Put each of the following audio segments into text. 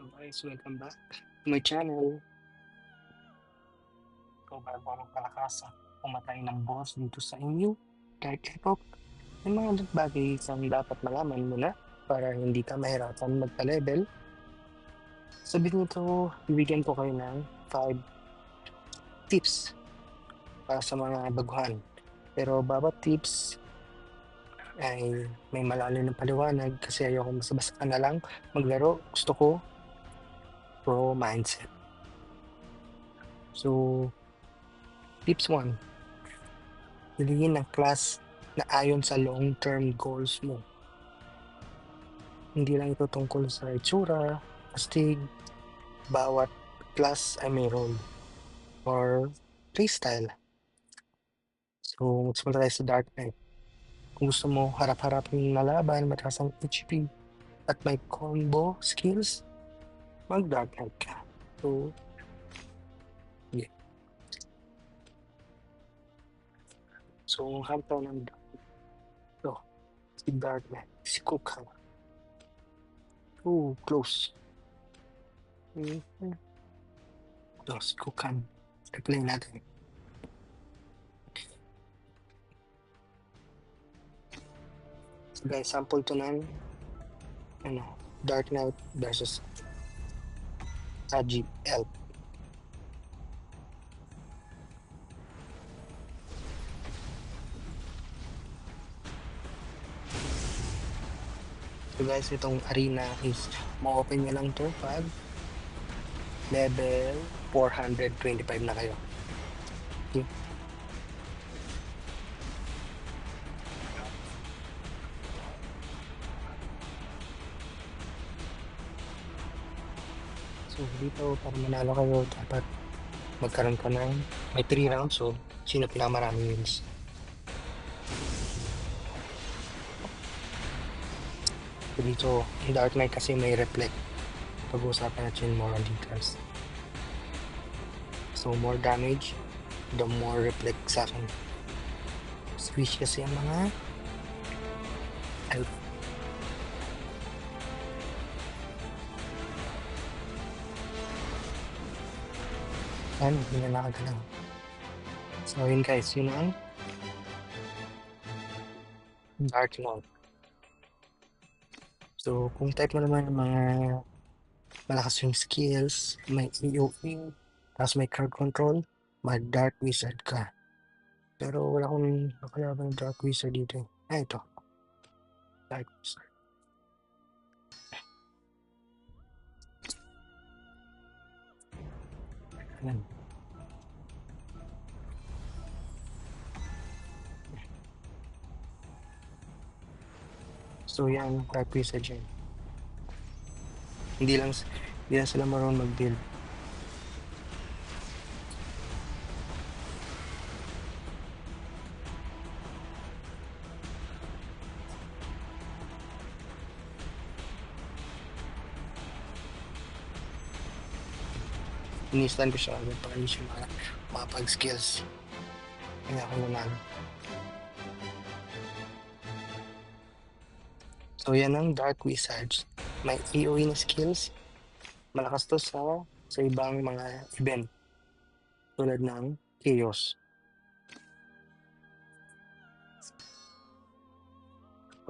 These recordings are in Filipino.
So guys, welcome back to my channel. So bago ako palakasan, pumatay ng boss dito sa inyo, Dark Epoch, may mga bagay isang dapat malaman mo na para hindi ka mahirapan magpa-level. Sabi nito, bibigyan ko kayo ng 5 tips para sa mga baguhan. Pero bawat tips ay may malalim ng paliwanag kasi ayoko basta-basta na lang maglaro. Gusto ko pro mindset. So, tips 1. Piliin ng class na ayon sa long-term goals mo. Hindi lang ito tungkol sa itsura, astig, bawat class ay may role or playstyle. So, magsimula tayo sa Dark Knight. Kung gusto mo harap-harapin na laban, mataas ang HP, at may combo skills, mag Dark Knight ka. So, yeah. So, ang hampa ng Knight. So, si Dark Knight, si Kuka. Oh, close. Mm-hmm. So, si Kukan. Replay natin. So guys, sample to ng ano, Dark Knight versus Haji Elf. So guys, itong arena is ma-open nyo lang to pag level 425 na kayo. Okay. Dito, para manalo kayo, dapat magkaroon ka ng may 3 rounds. So, sino pinakamaraming wins? So dito, in Dark Knight kasi may reflect. Pag-uusapan natin more on details. So, more damage, the more reflect sa akin. Switch kasi ang mga Yan, hindi na nakagalaw. So, yun guys, yun ang Dark Knight. So, kung type mo naman ng mga malakas yung skills, may EOE, tapos may card control, mag Dark Wizard ka. Pero wala akong nakalaban ng Dark Wizard dito. Ah, ito. Dark Wizard. Ayan. So yan, Dark Wizard yan. Hindi lang, hindi lang sila marunong mag-build. Inistan ko siya agad para hindi siya mga mapag-skills. Kaya ako nanalo. So yan ang Dark Wizards. May EOE na skills. Malakas to sa sa ibang mga event. Tulad ng Chaos.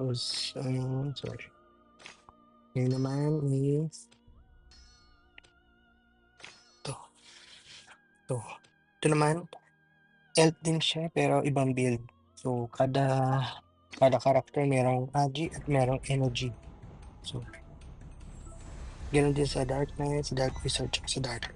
Tapos, um, sorry. Ngayon naman is To. Ito naman, elf din siya pero ibang build. So, kada kada karakter merong agi at merong energy. So, ganun din sa Dark Knight, sa Dark Wizard, sa Dark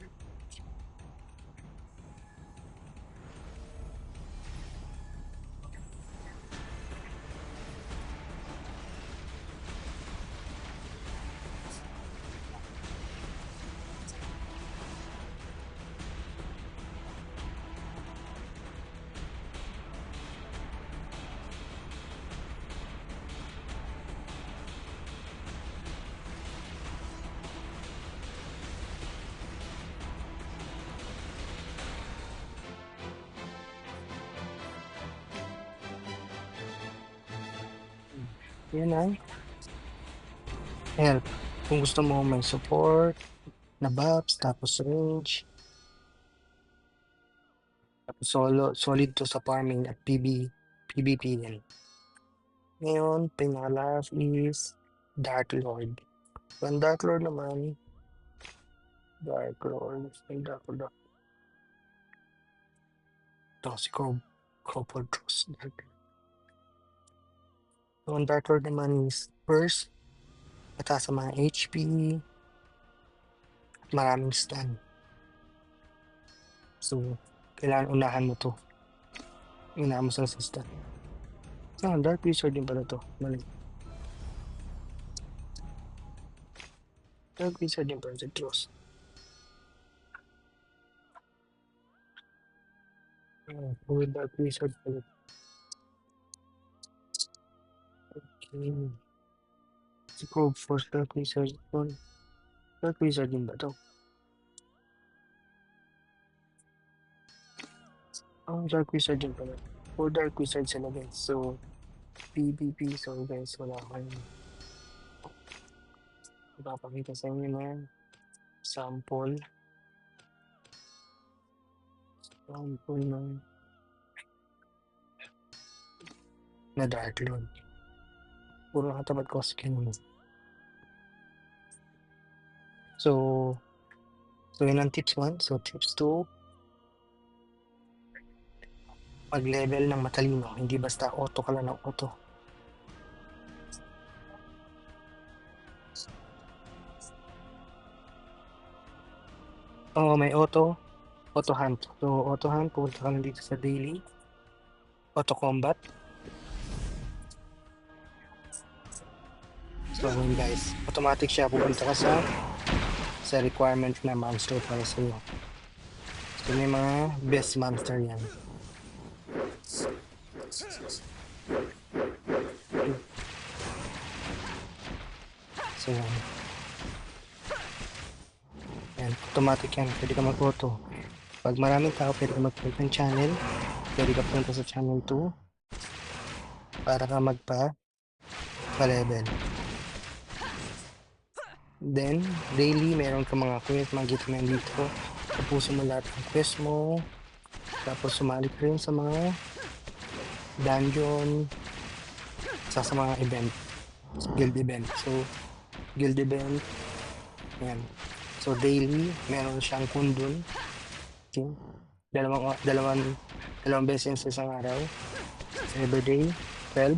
Yan ang help. Kung gusto mo may support na buffs, tapos range. Tapos solo, solid to sa farming at PB, PvP din. Ngayon, pinaka-last is Dark Lord. So, ang Dark Lord naman, Dark Lord, may Dark Lord. Ito, si Crow, Crowfordros. Dark Lord. So, ang Dark Lord naman is first, mataas sa mga HP, at maraming stun. So, kailangan unahan mo to. Unahan mo sa stun. Ah, Dark Wizard din pala to. Mali. Dark Wizard din pala si Dross. Ah, puro Dark Wizard pala. Okay. Si Probe Force Dark Wizard yun. Dark Wizard din ba to? Oh, Dark Wizard din pala. Puro Dark Wizard sila guys. So, PvP. So guys, wala akong ipapakita sa inyo na sample. Sample ng na Dark Lord. Puro nakatapat ko mo. So, so yun ang tips 1. So, tips 2, mag-level ng matalino. Hindi basta auto ka lang ng auto. Oo, may auto. Auto hunt. So, auto hunt, pupunta ka lang dito sa daily. Auto combat. So, yun guys. Automatic siya. Pupunta ka sa sa requirement na monster para sa iyo. So, may mga best monster yan. So, yan. Yan, automatic yan. Pwede ka mag-auto. Pag maraming tao, pwede ka mag-click ng channel. Pwede ka punta sa channel 2 para ka magpa pa-level. Then, daily, meron ka mga quest, mo yan dito. Tapusin mo lahat ng quest mo. Tapos, sumali ka rin sa mga dungeon, sa, sa mga event, guild event. So, guild event, yan. So, daily, meron siyang kundun. Okay. Dalawang, dalawang, dalawang beses sa isang araw. Everyday, 12.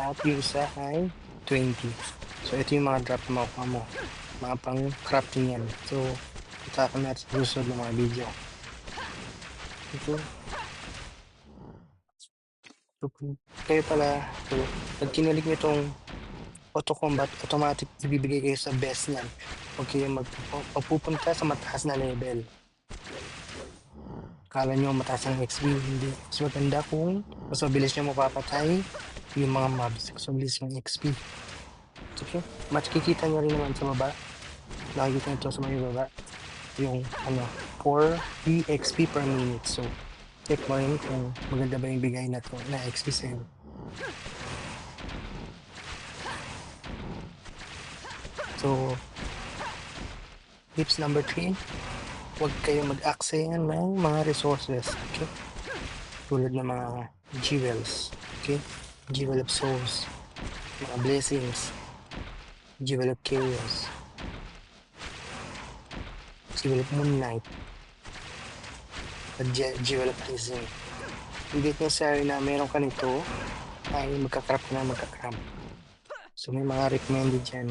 At yung isa ay 20. So, ito yung mga drop na makuha mo. Mga pang crafting yan. So, itakan natin sa susunod ng mga video. Ito. So, kayo pala, so, pag kinilig nyo itong auto combat, automatic ibibigay kayo sa best niyan. Huwag kayo mag, magpupunta sa mataas na level. Kala nyo mataas ang XP, hindi. Mas maganda kung mas mabilis nyo mapapatay yung mga mobs. Mas mabilis yung XP. Okay? Mas kikita nyo rin naman sa baba. Nakikita nyo sa mga baba. Yung ano, 4 XP per minute. So, check mo rin kung maganda ba yung bigay na to na XP sa'yo. So, tips number 3, huwag kayo mag-access ng mga resources. Okay? Tulad ng mga jewels. Okay? Jewel of souls. Mga blessings. Jewel of chaos. Jewel of moonlight. At Jewel of Rising. Hindi necessary na meron ka nito ay magkakrap ka na magkakrap. So may mga recommended dyan.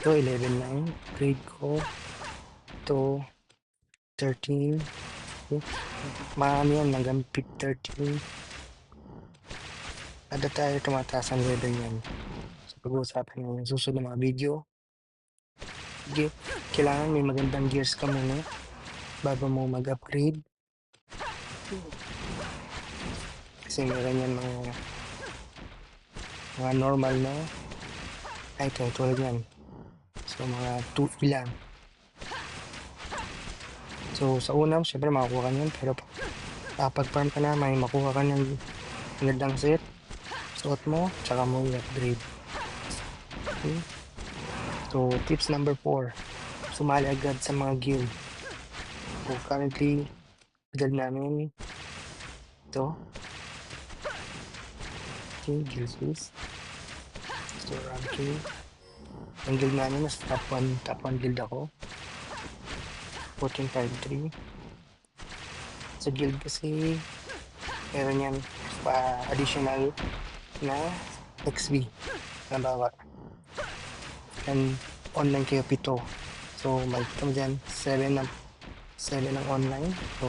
Ito 11 lang. Grade ko. Ito 13. Okay. Marami yan hanggang 13. Kada tayo tumataas ang level yan. So pag-uusapan yung susunod na mga video. Okay. Kailangan may magandang gears ka muna bago mo mag-upgrade. Kasi meron yan mga mga normal na item tulad yan. So mga 2 lang. So sa una, syempre makakuha ka niyan pero kapag farm ka na, may makuha ka ng magandang set, suot mo, tsaka mo i-upgrade. Hmm. So, tips number 4, sumali agad sa mga guild. So, currently, guild namin ito. Okay, guild list. So, ranking. Ang guild namin, mas top 1, top 1 guild ako. 1453. Sa guild kasi, meron yan pa additional na XP na bawa. And online kayo pito. So, makikita mo dyan, 7 na 7 ang online. So,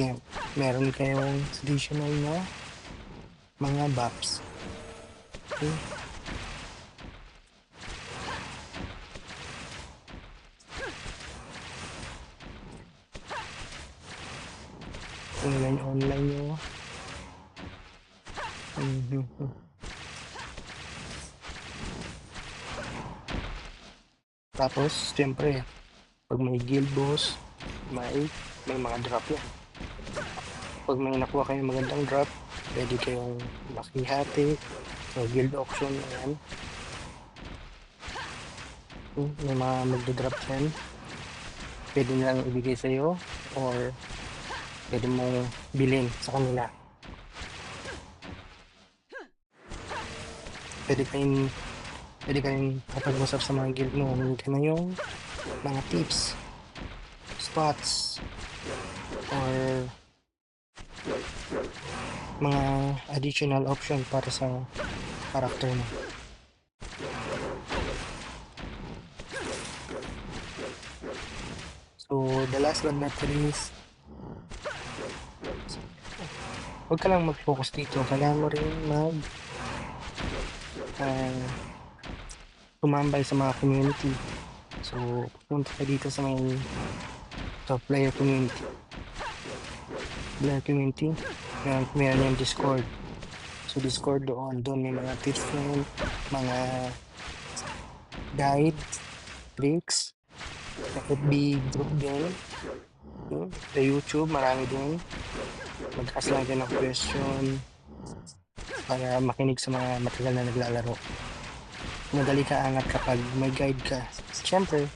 yan. Meron kayong additional na mga buffs. Okay. Yung online nyo. Tapos, siyempre, pag may guild boss, may, may mga drop yan. Pag may nakuha kayong magandang drop, pwede kayong makihati. So, guild auction, ayan. Hmm, May mga magdodrop yan. Pwede nilang ibigay sa'yo or pwede mong bilhin sa kanila. Pwede kayong pwede kayong kapag-usap sa mga guild mo, humingi ka na yung mga tips, spots, or mga additional option para sa character mo. So, the last not the least, huwag ka lang mag-focus dito. Kailangan mo rin mag ah, tumambay sa mga community. So, punta ka dito sa may top player community. Player community, meron, meron yung Discord. So, Discord doon. Doon may mga tips doon, mga guide, links, FB group din. Sa YouTube, marami din. Mag-ask lang kayo ng question para makinig sa mga matagal na naglalaro. Madali ka angat kapag may guide ka. Siyempre,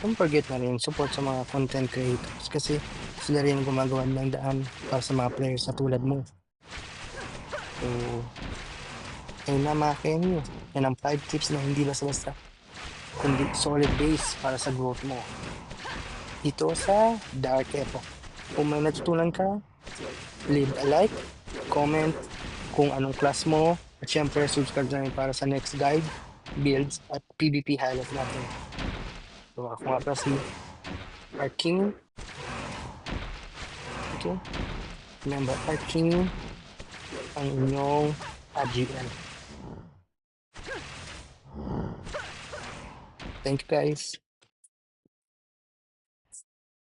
don't forget na rin support sa mga content creators kasi sila rin gumagawa ng daan para sa mga players na tulad mo. So, ayun na mga Kenyo. Yan ang 5 tips na hindi basta-basta kundi solid base para sa growth mo. Dito sa Dark Epoch. Kung may natutunan ka, leave a like, comment kung anong class mo, at syempre subscribe na rin para sa next guide, builds, at PvP highlight natin. So ako nga pala si Arking. Okay. Remember, Arking ang inyong AGN. Thank you guys.